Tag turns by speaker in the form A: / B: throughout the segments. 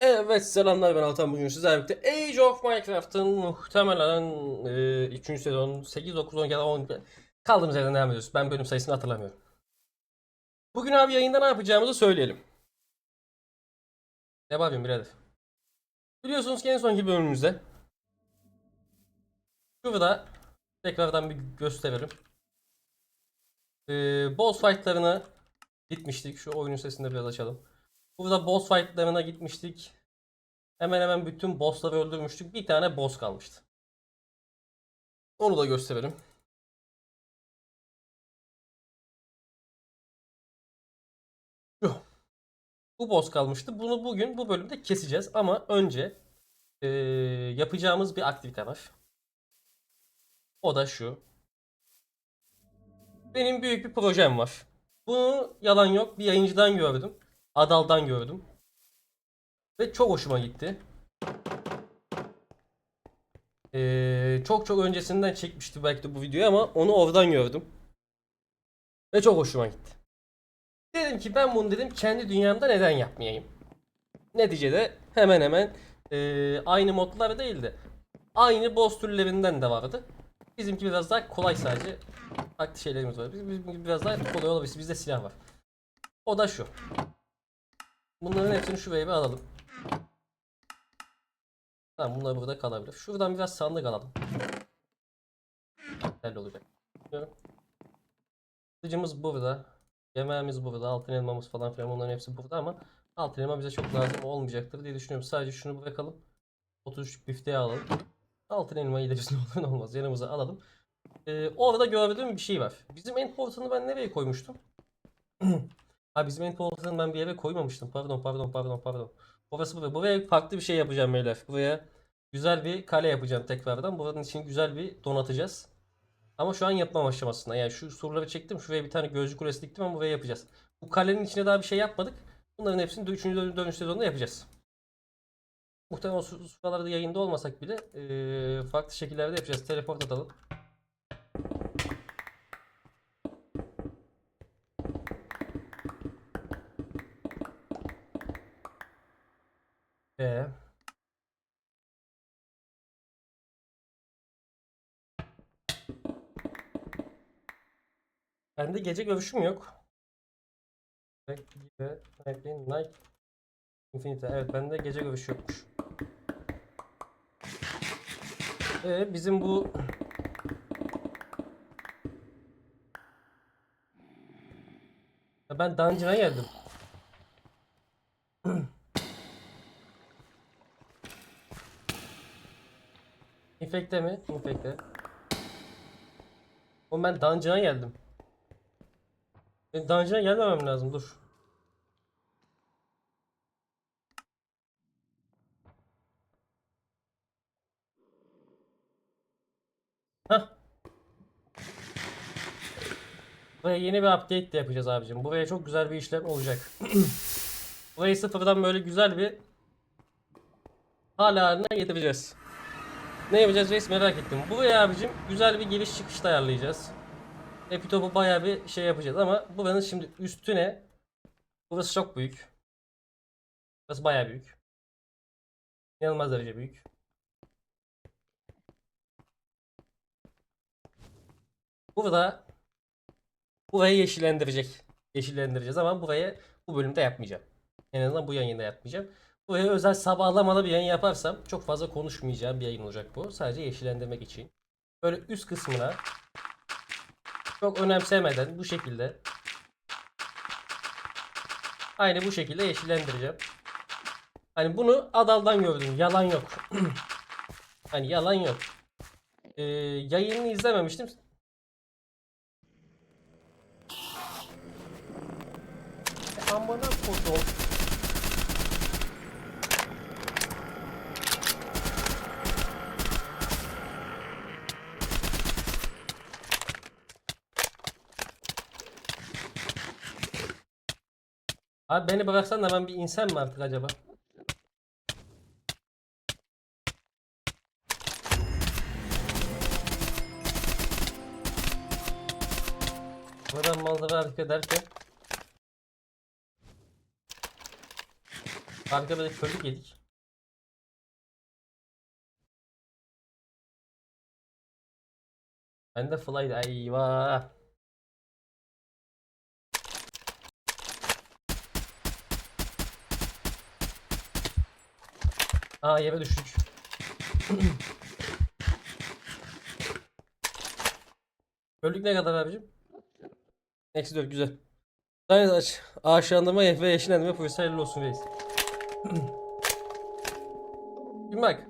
A: Evet selamlar ben Altan bugün sizlerle birlikte Age of Minecraft'ın muhtemelen e, 3. sezon 8, 9, 10 ya da 10 kaldığımız yerden devam ediyoruz. Ben bölüm sayısını hatırlamıyorum. Bugün abi yayında ne yapacağımızı söyleyelim. Ne yapayım birader? Biliyorsunuz ki en sonki bölümümüzde Şurada tekrardan bir gösterelim. E, boss fight'larını bitmiştik. Şu oyunun sesini de biraz açalım. Burada boss fight'larına gitmiştik. Hemen hemen bütün bossları öldürmüştük. Bir tane boss kalmıştı. Onu da gösterelim. Bu boss kalmıştı. Bunu bugün bu bölümde keseceğiz. Ama önce eee, yapacağımız bir aktivite var. O da şu. Benim büyük bir projem var. Bunu yalan yok bir yayıncıdan gördüm. Adal'dan gördüm. Ve çok hoşuma gitti. Ee, çok çok öncesinden çekmişti belki de bu videoyu ama onu oradan gördüm. Ve çok hoşuma gitti. Dedim ki ben bunu dedim kendi dünyamda neden yapmayayım? Neticede hemen hemen ee, aynı modlar değildi. Aynı boss türlerinden de vardı. Bizimki biraz daha kolay sadece. Farklı şeylerimiz var. Bizim- Bizimki biraz daha kolay olabilir. Bizde silah var. O da şu. Bunların hepsini şuraya bir alalım. Tamam bunlar burada kalabilir. Şuradan biraz sandık alalım. Güzel olacak. Kılıcımız burada. Yemeğimiz burada. Altın elmamız falan filan bunların hepsi burada ama altın elma bize çok lazım olmayacaktır diye düşünüyorum. Sadece şunu bırakalım. 33 bifteği alalım. Altın elmayı da biz ne olur ne olmaz yanımıza alalım. Ee, orada gördüğüm bir şey var. Bizim en portunu ben nereye koymuştum? Ha bizim en portunu ben bir yere koymamıştım. Pardon pardon pardon pardon. Orası buraya. Buraya farklı bir şey yapacağım beyler. Buraya güzel bir kale yapacağım tekrardan. Buranın için güzel bir donatacağız. Ama şu an yapmam aşamasında. Yani şu surları çektim. Şuraya bir tane gözcü kulesi diktim ama buraya yapacağız. Bu kalenin içine daha bir şey yapmadık. Bunların hepsini 3. dönüş sezonunda yapacağız. Muhtemelen o suralarda yayında olmasak bile farklı şekillerde yapacağız. Teleport atalım. Ee, bende gece görüşüm yok. Ve Night Infinite. Evet bende gece görüşü yokmuş. Ee, bizim bu ben dungeon'a geldim. Infekte mi? Infekte. Oğlum ben dungeon'a geldim. Ben dungeon'a gelmemem lazım dur. Hah. Buraya yeni bir update de yapacağız abicim. Buraya çok güzel bir işlem olacak. Burayı sıfırdan böyle güzel bir hal haline getireceğiz. Ne yapacağız reis merak ettim. Buraya abicim güzel bir giriş çıkış ayarlayacağız. Epitop'u baya bir şey yapacağız ama buranın şimdi üstüne burası çok büyük. Burası baya büyük. İnanılmaz derece büyük. Burada burayı yeşillendirecek. Yeşillendireceğiz ama burayı bu bölümde yapmayacağım. En azından bu yayında yapmayacağım. Buraya özel sabahlamalı bir yayın yaparsam çok fazla konuşmayacağım bir yayın olacak bu. Sadece yeşillendirmek için. Böyle üst kısmına çok önemsemeden bu şekilde aynı bu şekilde yeşillendireceğim. Hani bunu Adal'dan gördüm. Yalan yok. hani yalan yok. Ee, yayını izlememiştim. Amına kodum. Abi beni bıraksan da ben bir insan mı artık acaba? Buradan manzara hareket ederken Arka böyle körlük yedik. Ben de fly'dı. Eyvah. Aa yere düştük. Körlük ne kadar abicim? Eksi 4 güzel. Sayın aç. Ağaçlandırma ve yeşillendirme projesi hayırlı olsun reis. Şimdi bak.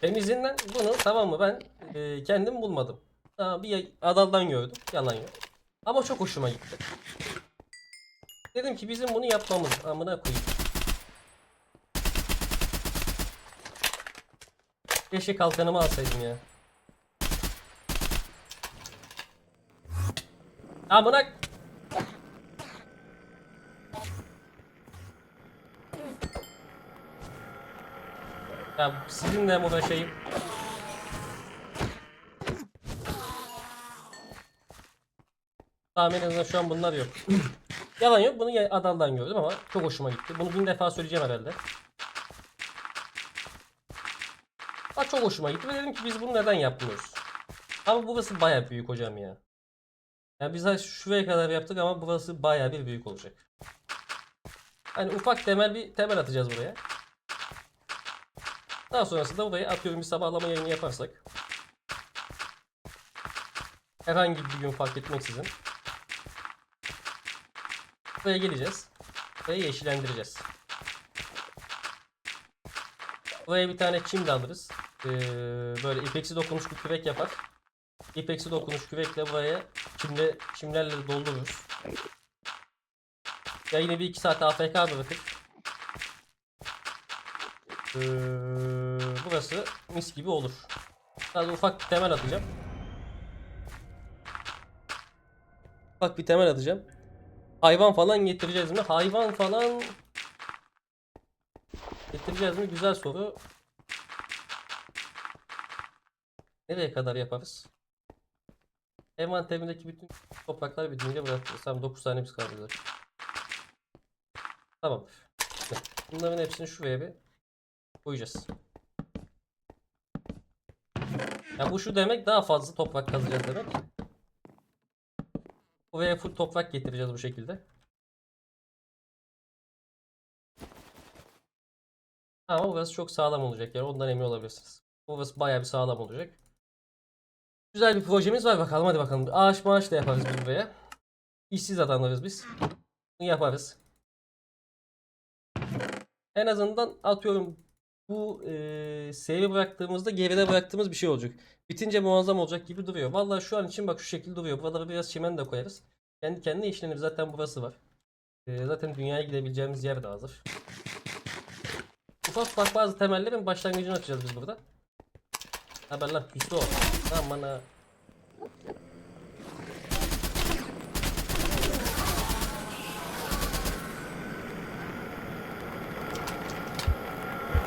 A: Temizinden bunu tamam mı ben e, kendim bulmadım. Daha bir adaldan gördüm. Yalan yok. Ama çok hoşuma gitti. Dedim ki bizim bunu yapmamız amına koyayım. Keşke kalkanımı alsaydım ya. Amına Ya sizinle mi uğraşayım? Tamam en şu an bunlar yok. Yalan yok bunu adaldan gördüm ama çok hoşuma gitti. Bunu bin defa söyleyeceğim herhalde. Bak çok hoşuma gitti ve dedim ki biz bunu neden yapmıyoruz? Ama burası baya büyük hocam ya. Yani biz hani şuraya kadar yaptık ama burası baya bir büyük olacak. Hani ufak temel bir temel atacağız buraya. Daha sonrasında buraya atıyorum bir sabahlama yayını yaparsak. Herhangi bir gün fark etmeksizin. Buraya geleceğiz. Burayı yeşillendireceğiz. Buraya bir tane çim de alırız. Ee, böyle ipeksi dokunuş bir kürek yapar. İpeksi dokunuş kürekle buraya çimle, çimlerle doldururuz. Ya yine bir iki saat AFK bırakıp ee, burası mis gibi olur. Sadece ufak bir temel atacağım. Ufak bir temel atacağım. Hayvan falan getireceğiz mi? Hayvan falan getireceğiz mi? Güzel soru. Nereye kadar yaparız? Envanterimdeki bütün topraklar bitince bırakırsam 9 tanemiz kaldı zaten. Tamam. Bunların hepsini şuraya bir koyacağız. Ya bu şu demek daha fazla toprak kazacağız demek. Buraya full toprak getireceğiz bu şekilde. Ama burası çok sağlam olacak yani ondan emin olabilirsiniz. Burası bayağı bir sağlam olacak. Güzel bir projemiz var bakalım hadi bakalım. Ağaç maaş da yaparız biz buraya. İşsiz adamlarız biz. Bunu yaparız. En azından atıyorum bu e, save bıraktığımızda geride bıraktığımız bir şey olacak. Bitince muazzam olacak gibi duruyor. Vallahi şu an için bak şu şekilde duruyor. Burada biraz çimen de koyarız. Kendi kendine işlenir. Zaten burası var. E, zaten dünyaya gidebileceğimiz yer de hazır. Ufak ufak bazı temellerin başlangıcını açacağız biz burada. Haber lan küstü o. Aman ha.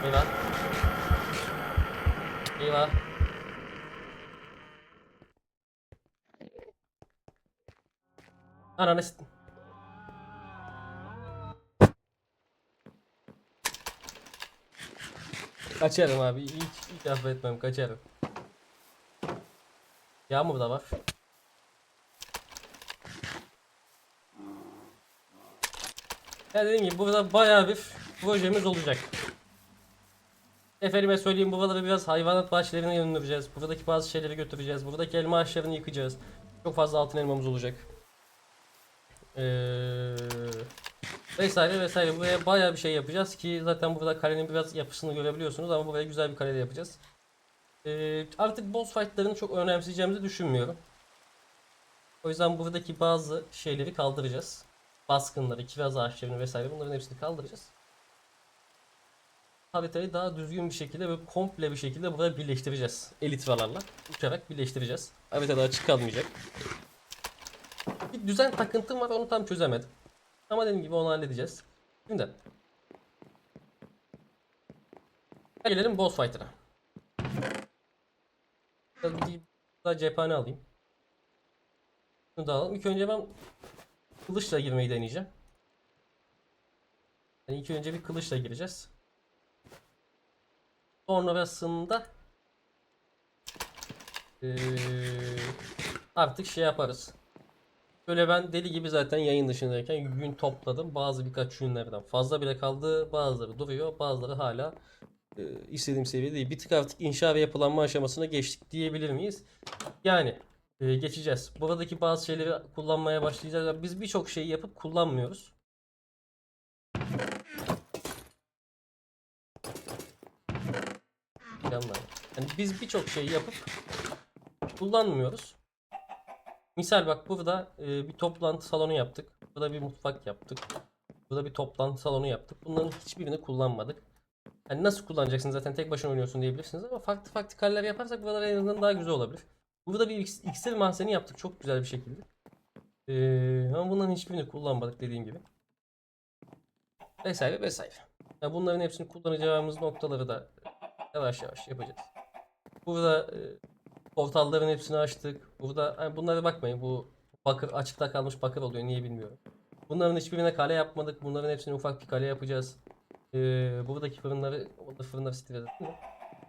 A: Eyvah. Eyvah. Ananı s- Kaçarım abi. Hiç, hiç affetmem. Kaçarım. Yağmur da var. Ya dediğim gibi burada bayağı bir projemiz olacak. Efendime söyleyeyim buraları biraz hayvanat bahçelerine yönlendireceğiz. Buradaki bazı şeyleri götüreceğiz. Buradaki elma ağaçlarını yıkacağız. Çok fazla altın elmamız olacak. Ee, vesaire vesaire. Buraya bayağı bir şey yapacağız ki zaten burada kalenin biraz yapısını görebiliyorsunuz ama buraya güzel bir kale de yapacağız. Ee, artık boss fight'larını çok önemseyeceğimizi düşünmüyorum. O yüzden buradaki bazı şeyleri kaldıracağız. Baskınları, kiraz ağaçlarını vesaire bunların hepsini kaldıracağız. Haritayı daha düzgün bir şekilde ve komple bir şekilde buraya birleştireceğiz. Elitralarla uçarak birleştireceğiz. Haritada açık kalmayacak. Bir düzen takıntım var onu tam çözemedim. Ama dediğim gibi onu halledeceğiz. Şimdi gelelim boss fight'ına. Bir daha cephane alayım. Bunu da alalım. İlk önce ben kılıçla girmeyi deneyeceğim. Yani ilk önce bir kılıçla gireceğiz. Sonrasında eee, artık şey yaparız. Böyle ben deli gibi zaten yayın dışındayken yün topladım. Bazı birkaç yünlerden fazla bile kaldı. Bazıları duruyor. Bazıları hala e, istediğim seviyede değil. Bir tık artık inşa ve yapılanma aşamasına geçtik diyebilir miyiz? Yani e, geçeceğiz. Buradaki bazı şeyleri kullanmaya başlayacağız. Biz birçok şeyi yapıp kullanmıyoruz. Yani biz birçok şeyi yapıp kullanmıyoruz. Misal bak burada e, bir toplantı salonu yaptık. Burada bir mutfak yaptık. Burada bir toplantı salonu yaptık. Bunların hiçbirini kullanmadık. Hani nasıl kullanacaksın zaten tek başına oynuyorsun diyebilirsiniz ama farklı farklı kaleler yaparsak buralar en azından daha güzel olabilir. Burada bir iks- iksir mahzeni yaptık çok güzel bir şekilde. Ee, ama bunların hiçbirini kullanmadık dediğim gibi. Vesaire vesaire. Ya bunların hepsini kullanacağımız noktaları da yavaş yavaş yapacağız. Burada e, portalların hepsini açtık. Burada hani bunlara bakmayın bu bakır açıkta kalmış bakır oluyor niye bilmiyorum. Bunların hiçbirine kale yapmadık. Bunların hepsini ufak bir kale yapacağız. Ee, buradaki fırınları, orada fırınları stileriz değil mi?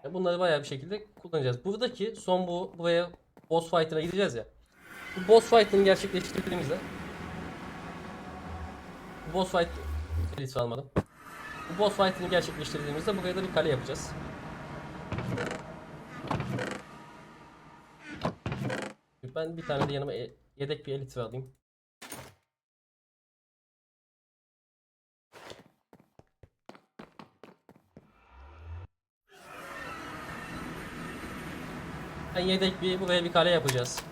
A: Ya bunları bayağı bir şekilde kullanacağız. Buradaki son bu buraya boss fight'ına gideceğiz ya. Bu boss fight'ını gerçekleştirdiğimizde bu boss fight lütfen almadım. Bu boss fight'ını gerçekleştirdiğimizde buraya da bir kale yapacağız. Ben bir tane de yanıma e- yedek bir elitra alayım. Ben yedek bir buraya bir kale yapacağız.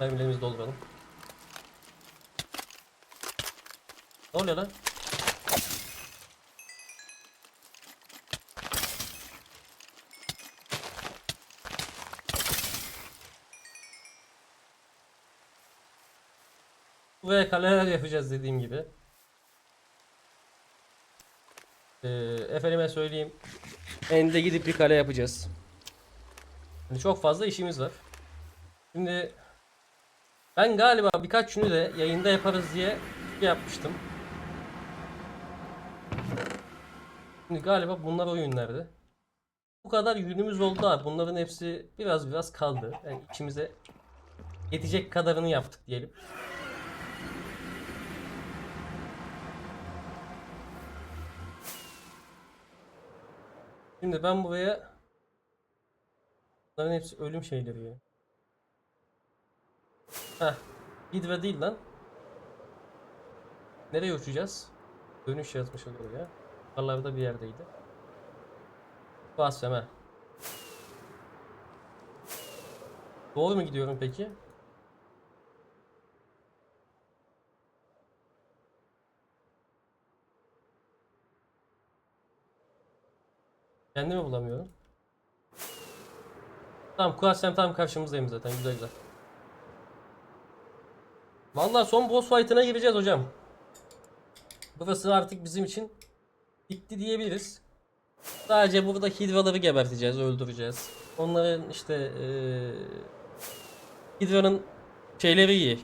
A: Mermilerimizi dolduralım. Ne oluyor lan? Buraya kaleler yapacağız dediğim gibi. Ee, efendime söyleyeyim. Ende gidip bir kale yapacağız. Yani çok fazla işimiz var. Şimdi ben galiba birkaç günü de yayında yaparız diye yapmıştım. Şimdi galiba bunlar o yünlerdi. Bu kadar yünümüz oldu abi. Bunların hepsi biraz biraz kaldı. Yani içimize yetecek kadarını yaptık diyelim. Şimdi ben buraya Bunların hepsi ölüm şeyleri ya. Heh. Hidra değil lan. Nereye uçacağız? Dönüş yazmışız oraya. Yukarılarda bir yerdeydi. Ha. Doğru mu gidiyorum peki? Kendimi bulamıyorum. Tamam Kuasem tam karşımızdayım zaten güzel güzel. Vallahi son boss fight'ına gireceğiz hocam. Burası artık bizim için bitti diyebiliriz. Sadece burada hidraları geberteceğiz, öldüreceğiz. Onların işte eee hidranın şeyleri iyi.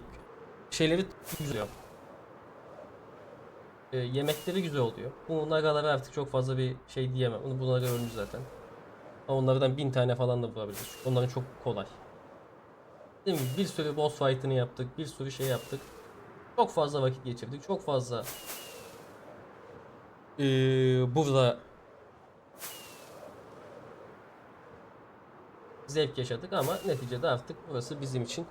A: Şeyleri güzel. Eee, yemekleri güzel oluyor. Bu nagalara artık çok fazla bir şey diyemem. Bunları ölmüş zaten. Onlardan bin tane falan da bulabiliriz. Onların çok kolay. Değil mi? Bir sürü boss fight'ını yaptık. Bir sürü şey yaptık. Çok fazla vakit geçirdik. Çok fazla ee, burada zevk yaşadık ama neticede artık burası bizim için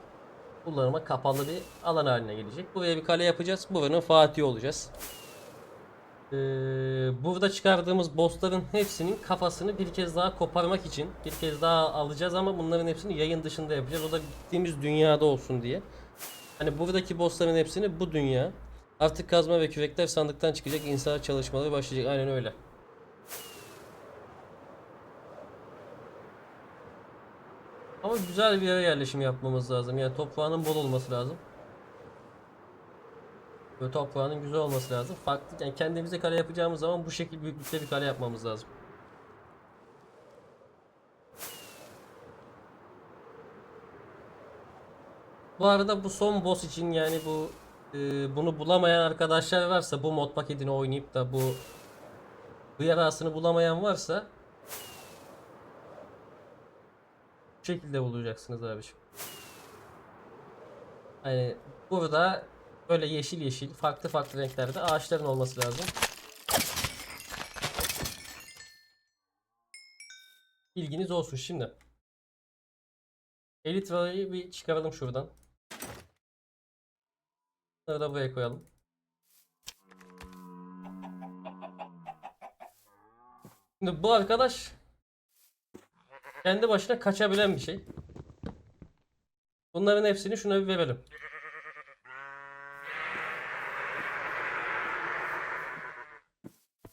A: kullanıma kapalı bir alan haline gelecek. Buraya bir kale yapacağız. Buranın Fatih'i olacağız. Ee, burada çıkardığımız bossların hepsinin kafasını bir kez daha koparmak için bir kez daha alacağız ama bunların hepsini yayın dışında yapacağız. O da gittiğimiz dünyada olsun diye. Hani buradaki bossların hepsini bu dünya. Artık kazma ve kürekler sandıktan çıkacak. inşaat çalışmaları başlayacak. Aynen öyle. Ama güzel bir yere yerleşim yapmamız lazım. Yani toprağının bol olması lazım. Böyle toprağının güzel olması lazım. Farklı yani kendimize kale yapacağımız zaman bu şekil büyüklükte bir kale yapmamız lazım. Bu arada bu son boss için yani bu e, bunu bulamayan arkadaşlar varsa bu mod paketini oynayıp da bu bu yarasını bulamayan varsa bu şekilde bulacaksınız abiciğim. Hani burada böyle yeşil yeşil farklı farklı renklerde ağaçların olması lazım. Bilginiz olsun şimdi. Elitra'yı bir çıkaralım şuradan. Bunları da buraya koyalım. Şimdi bu arkadaş kendi başına kaçabilen bir şey. Bunların hepsini şuna bir verelim.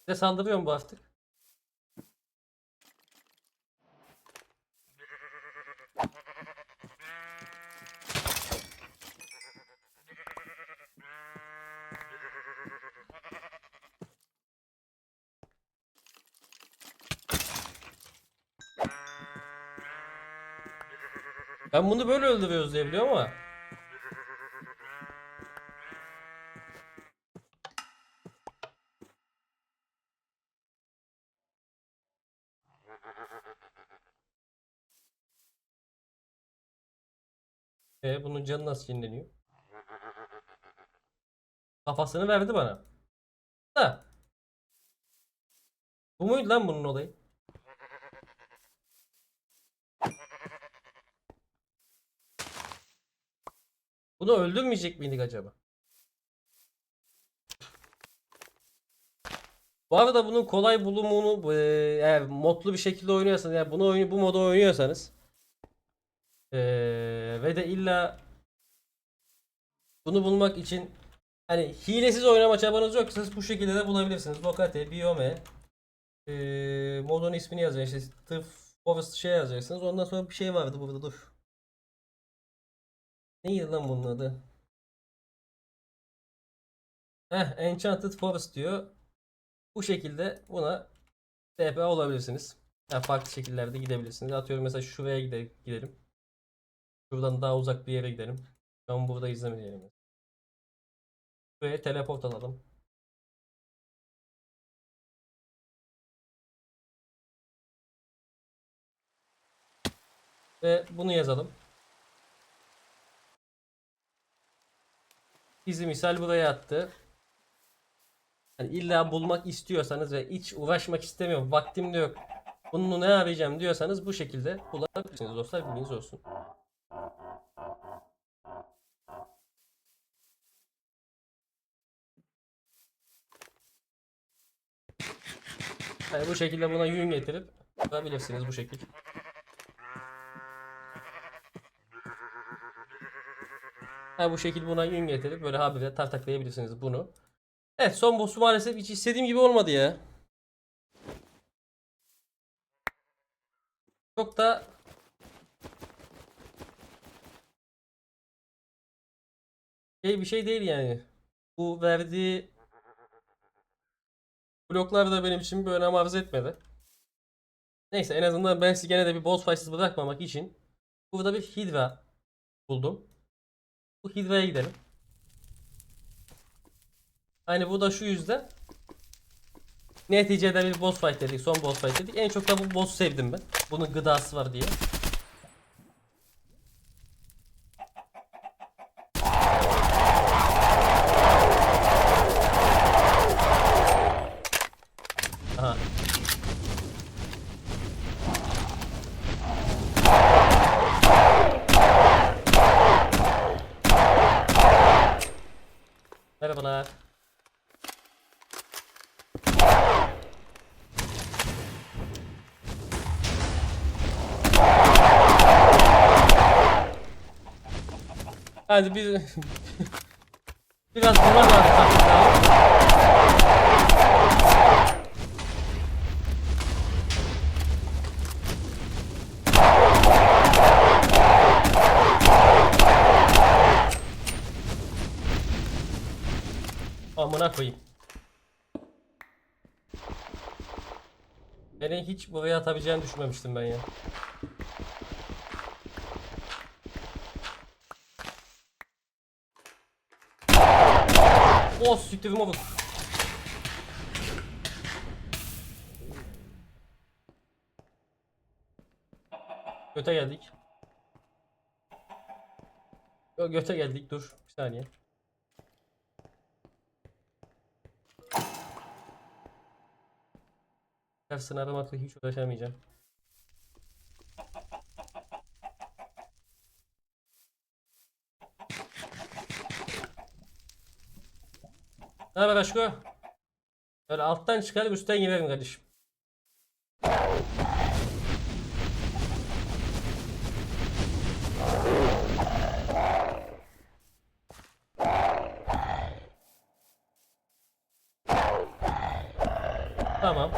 A: Size saldırıyor mu bu artık? Ben bunu böyle öldürüyoruz diye biliyorum ama. E bunun canı nasıl yenileniyor? Kafasını verdi bana. Da. Bu muydu lan bunun olayı? Bunu öldürmeyecek miydik acaba? Bu arada bunun kolay bulumunu eğer modlu bir şekilde oynuyorsanız yani bunu oyun bu modu oynuyorsanız e, ve de illa bunu bulmak için hani hilesiz oynama çabanız yoksa bu şekilde de bulabilirsiniz. Lokate, Biome e, modun ismini yazacaksınız. İşte Tıf, Forest şey yazacaksınız. Ondan sonra bir şey vardı burada dur. Neydi lan bunun adı? Heh, Enchanted Forest diyor. Bu şekilde buna TP olabilirsiniz. Yani farklı şekillerde gidebilirsiniz. Atıyorum mesela şuraya gide gidelim. Şuradan daha uzak bir yere gidelim. Şu burada izlemeyelim. Şuraya teleport alalım. Ve bunu yazalım. Bizi misal buraya attı. Yani illa bulmak istiyorsanız ve hiç uğraşmak istemiyorum, vaktim de yok. Bunu ne arayacağım diyorsanız bu şekilde bulabilirsiniz dostlar bilginiz olsun. Yani bu şekilde buna yün getirip bulabilirsiniz bu şekilde. Ha bu şekilde buna yün getirip böyle habire tartaklayabilirsiniz bunu. Evet son boss'u maalesef hiç istediğim gibi olmadı ya. Çok da şey bir şey değil yani. Bu verdiği bloklar da benim için bir önem arz etmedi. Neyse en azından ben sizi gene de bir boss fightsız bırakmamak için burada bir Hydra buldum. Bu Hydra'ya gidelim. Hani bu da şu yüzden neticede bir boss fight dedik. Son boss fight dedik. En çok da bu boss'u sevdim ben. Bunun gıdası var diye. Hadi bir biraz da atsak. Amına koyayım. Beni hiç buraya atabileceğini düşünmemiştim ben ya. Oh siktirim oğlum. Göte geldik. Gö göte geldik dur bir saniye. Ters sınavda hiç uğraşamayacağım. Ne haber aşko? Böyle alttan çıkar üstten girerim kardeşim. Tamam.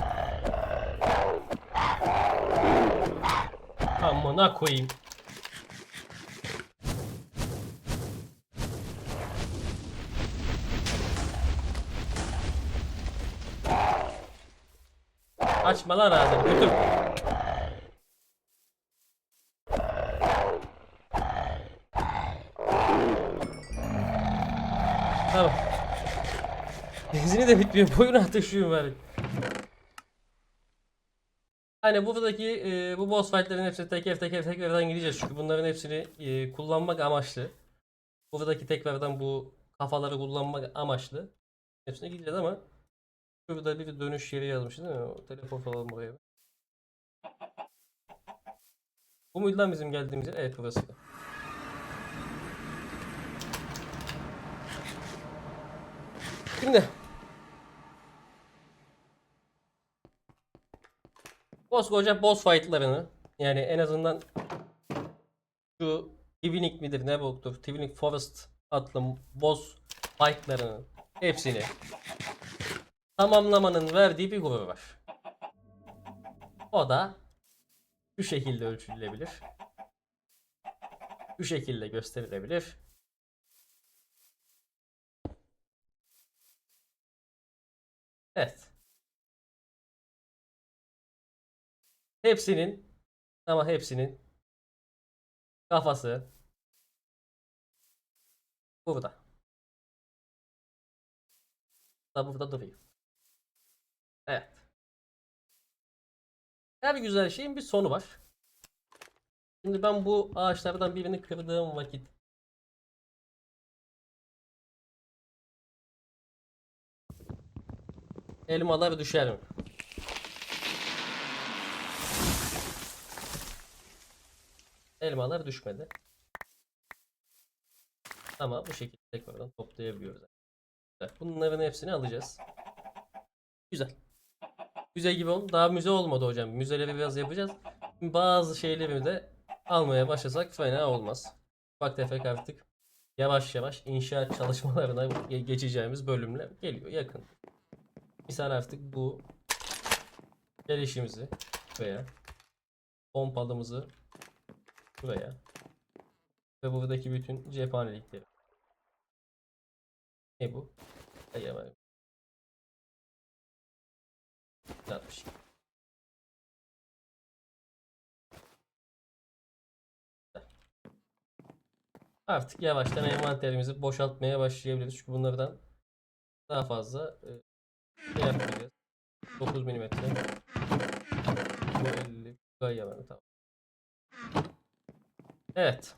A: Amına koyayım. Açma lan ağzını götür. Tamam. Benzini de bitmiyor. Boyun ateşiyor bari. Hani buradaki e, bu boss fight'lerin hepsini teker teker tekrardan gideceğiz. Çünkü bunların hepsini e, kullanmak amaçlı. Buradaki tekrardan bu kafaları kullanmak amaçlı. Hepsine gideceğiz ama Şurada bir dönüş yeri yazmış değil mi? O telefon falan buraya. Bu muydu lan bizim geldiğimiz yer? Evet burası. Şimdi Koskoca boss fight'larını yani en azından şu Twinik midir ne boktur Twinik Forest adlı boss fight'larının hepsini tamamlamanın verdiği bir gurur var. O da şu şekilde ölçülebilir. Şu şekilde gösterilebilir. Evet. Hepsinin ama hepsinin kafası burada. Da burada duruyor. Evet. Her güzel şeyin bir sonu var. Şimdi ben bu ağaçlardan birini kırdığım vakit elmalar düşer mi? Elmalar düşmedi. Ama bu şekilde tekrardan toplayabiliyoruz. Bunların hepsini alacağız. Güzel müze gibi oldu. Daha müze olmadı hocam. Müzeleri biraz yapacağız. Bazı şeyleri de almaya başlasak fena olmaz. Bak tefek artık yavaş yavaş inşaat çalışmalarına geçeceğimiz bölümler geliyor yakın. Misal artık bu gelişimizi veya pompalımızı buraya ve buradaki bütün cephanelikleri. Ne bu? Hayır, 60. Artık yavaştan envanterimizi boşaltmaya başlayabiliriz. Çünkü bunlardan daha fazla e, şey yapacağız. 9 mm. Bu tamam. Evet.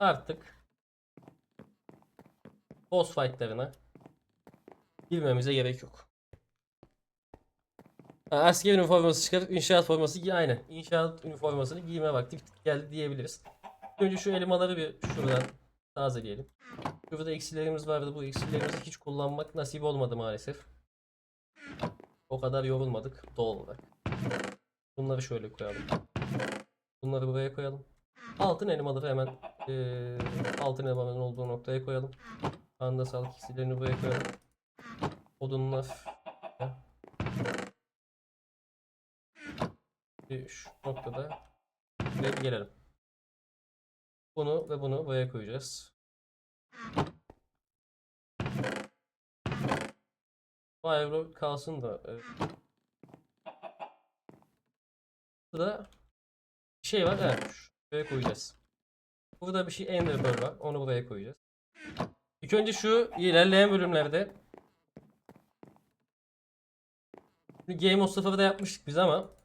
A: Artık boss fightlarına girmemize gerek yok. Ha, asker üniforması çıkarıp inşaat forması giy aynen. İnşaat üniformasını giyme vakti geldi diyebiliriz. Önce şu elmaları bir şuradan tazeleyelim. Şurada eksilerimiz vardı. Bu eksilerimizi hiç kullanmak nasip olmadı maalesef. O kadar yorulmadık doğal olarak. Bunları şöyle koyalım. Bunları buraya koyalım. Altın elmaları hemen eee altın elmanın olduğu noktaya koyalım. Anda sağlık iksilerini buraya koyalım. Odunlar. Bir şu noktada gelelim. Bunu ve bunu buraya koyacağız. Ayrı kalsın da. e, Burada bir şey var. Evet. Şuraya koyacağız. Burada bir şey Ender var. Onu buraya koyacağız. İlk önce şu ilerleyen bölümlerde Game of 0'da yapmıştık biz ama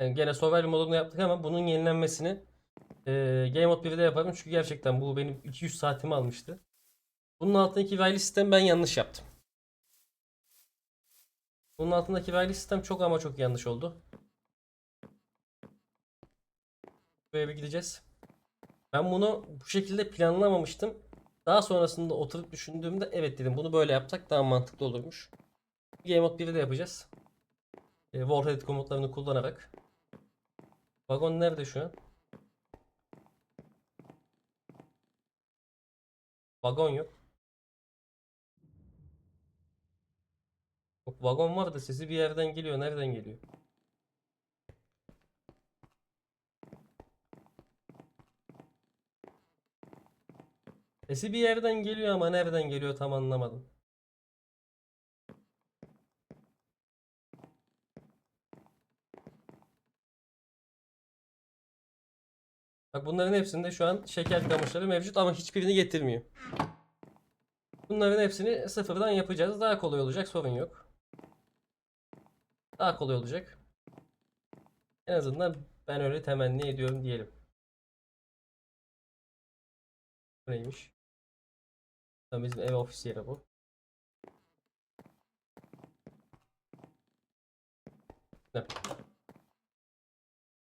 A: Yani gene survival modunu yaptık ama bunun yenilenmesini e, Game Mode 1'de yaparım. Çünkü gerçekten bu benim 200 saatimi almıştı. Bunun altındaki raylı sistem ben yanlış yaptım. Bunun altındaki raylı sistem çok ama çok yanlış oldu. Buraya bir gideceğiz. Ben bunu bu şekilde planlamamıştım. Daha sonrasında oturup düşündüğümde evet dedim bunu böyle yapsak daha mantıklı olurmuş. Game Mode 1'i de yapacağız. E, Warhead komutlarını kullanarak. Vagon nerede şu an? Vagon yok. Yok vagon var da sesi bir yerden geliyor. Nereden geliyor? Sesi bir yerden geliyor ama nereden geliyor tam anlamadım. Bunların hepsinde şu an şeker kamışları mevcut ama hiçbirini getirmiyor. Bunların hepsini sıfırdan yapacağız. Daha kolay olacak sorun yok. Daha kolay olacak. En azından ben öyle temenni ediyorum diyelim. Neymiş? Bizim ev ofis yeri bu. Ne?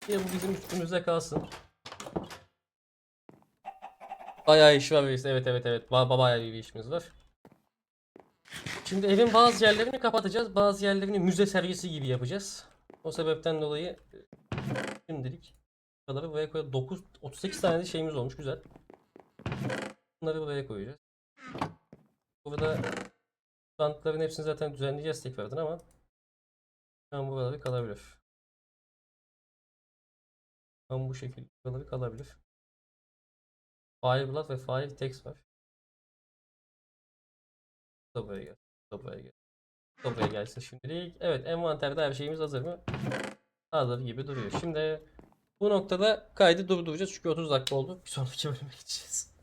A: Ya bu bizim üstümüzde kalsın. Bayağı iş var reis. Evet evet evet. Ba ba- bayağı bir işimiz var. Şimdi evin bazı yerlerini kapatacağız. Bazı yerlerini müze sergisi gibi yapacağız. O sebepten dolayı e, şimdilik buraları buraya koyalım. 9 38 tane de şeyimiz olmuş. Güzel. Bunları buraya koyacağız. Burada standların hepsini zaten düzenleyeceğiz tekrardan ama şu an buraları kalabilir. An bu şekilde buraları kalabilir. Fireblood ve Fire Text var. Bu da buraya gel. Bu gel. Bu gelsin şimdilik. Evet envanterde her şeyimiz hazır mı? Hazır gibi duruyor. Şimdi bu noktada kaydı durduracağız çünkü 30 dakika oldu. Bir sonraki bölüme geçeceğiz.